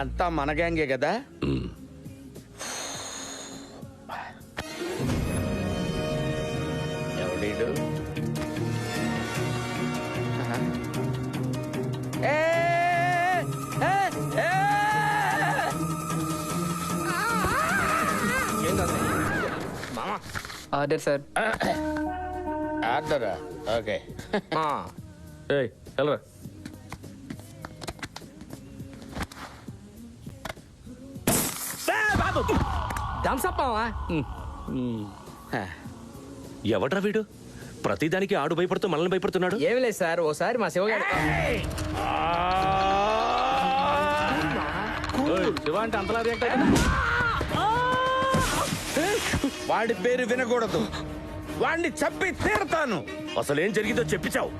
అంతా మన గ్యాంగే కదా? ఎవడీడు! Order sir. ఆర్డరా? ఓకే. ఏయ్ వెళ్ళరా మావా? ఎవడ్రా వీడు? ప్రతిదానికి ఆడు భయపడుతూ మనల్ని భయపడుతున్నాడు? ఏమి లేదు సార్ ఓసారి మా శివగాడు. శివ అంటే అంతలా రియాక్ట్ వాడి పేరు వినకూడదు. వాడిని చంపి తీరతాను. అసలు ఏం జరిగిందో చెప్పిచావు.